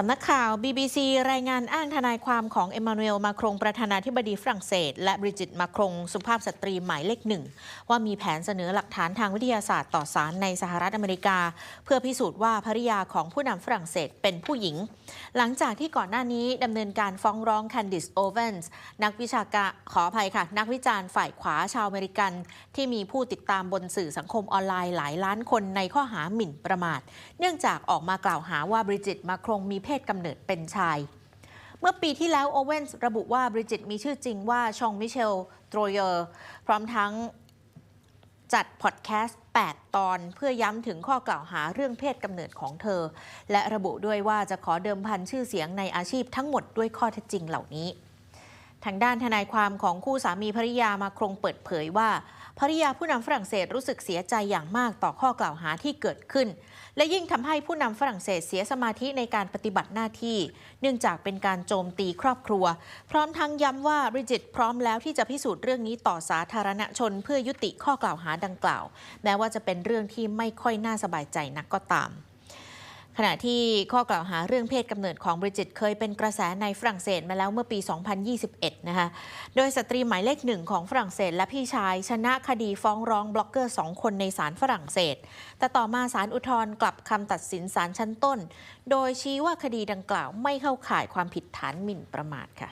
สำนักข่าว BBC รายงานอ้างทนายความของเอมมานูเอลมาครงประธานาธิบดีฝรั่งเศส และบริจิตมาครงสุภาพสตรีหมายเลขหนึ่ง ว่ามีแผนเสนอหลักฐานทางวิทยาศาสตร์ต่อศาลในสหรัฐอเมริกา เพื่อพิสูจน์ว่าภริยาของผู้นำฝรั่งเศสเป็นผู้หญิง หลังจากที่ก่อนหน้านี้ดำเนินการฟ้องร้องแคนดิสโอเวนส์นักวิชาการขออภัยค่ะ นักวิจารณ์ฝ่ายขวาชาวอเมริกัน ที่มีผู้ติดตามบนสื่อสังคมออนไลน์หลายล้านคนในข้อหาหมิ่นประมาท เนื่องจากออกมากล่าวหาว่าบริจิตมาครงมีเพศกำเนิดเป็นชายเมื่อปีที่แล้วโอเวนส์ระบุว่าบริจิตมีชื่อจริงว่าชองมิเชล โตรเยอร์ พร้อมทั้ง จัดพอดแคสต์ 8 ตอนเพื่อย้ำถึงข้อกล่าวหาเรื่องเพศกำเนิดของเธอ และระบุด้วยว่าจะขอเดิมพันชื่อเสียงในอาชีพทั้งหมดด้วยข้อเท็จจริงเหล่านี้ ทางด้านทนายความของคู่สามีภริยามาครงเปิดเผยว่าภริยาผู้นำฝรั่งเศสรู้สึกเสียใจอย่างมากต่อข้อกล่าวหาที่เกิดขึ้น และยิ่งทำให้ผู้นำฝรั่งเศสเสียสมาธิในการปฏิบัติหน้าที่ เนื่องจากเป็นการโจมตีครอบครัว พร้อมทั้งย้ำว่าบริจิตพร้อมแล้วที่จะพิสูจน์เรื่องนี้ต่อสาธารณชน เพื่อยุติข้อกล่าวหาดังกล่าว แม้ว่าจะเป็นเรื่องที่ไม่ค่อยน่าสบายใจนักก็ตาม ขณะที่ข้อกล่าวหาเรื่องเพศกำเนิดของบริจิตเคยเป็นกระแสในฝรั่งเศสมาแล้วเมื่อปี 2021 นะคะ โดยสตรีหมายเลขหนึ่งของฝรั่งเศสและพี่ชาย ชนะคดีฟ้องร้องบล็อกเกอร์สองคนในศาลฝรั่งเศส แต่ต่อมาศาลอุทธรณ์กลับคำตัดสินศาลชั้นต้น โดยชี้ว่าคดีดังกล่าวไม่เข้าข่ายความผิดฐานหมิ่นประมาทค่ะ